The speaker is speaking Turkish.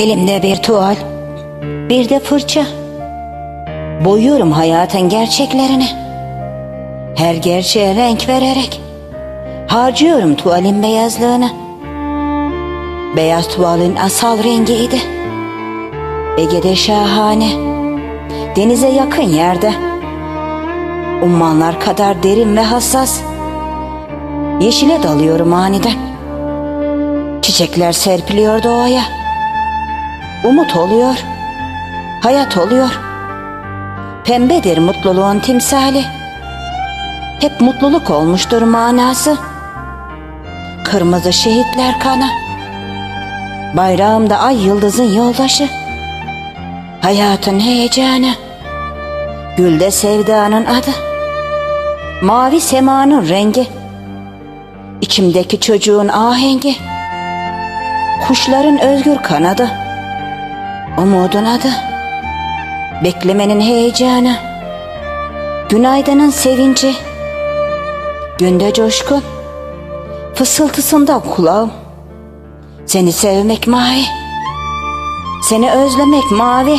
Elimde bir tuval, bir de fırça. Boyuyorum hayatın gerçeklerini. Her gerçeğe renk vererek harcıyorum tuvalin beyazlığını. Beyaz tuvalin asal rengiydi. Ege'de şahane, denize yakın yerde. Ummanlar kadar derin ve hassas. Yeşile dalıyorum aniden. Çiçekler serpiliyor doğaya. Umut oluyor, hayat oluyor. Pembedir mutluluğun timsali. Hep mutluluk olmuştur manası. Kırmızı şehitler kanı. Bayrağımda ay yıldızın yoldaşı. Hayatın heyecanı. Gülde sevdanın adı. Mavi semanın rengi. İçimdeki çocuğun ahengi. Kuşların özgür kanadı. Umudun adı. Beklemenin heyecanı. Günaydının sevinci. Günde coşkun. Fısıltısında kulağım. Seni sevmek mavi. Seni özlemek mavi.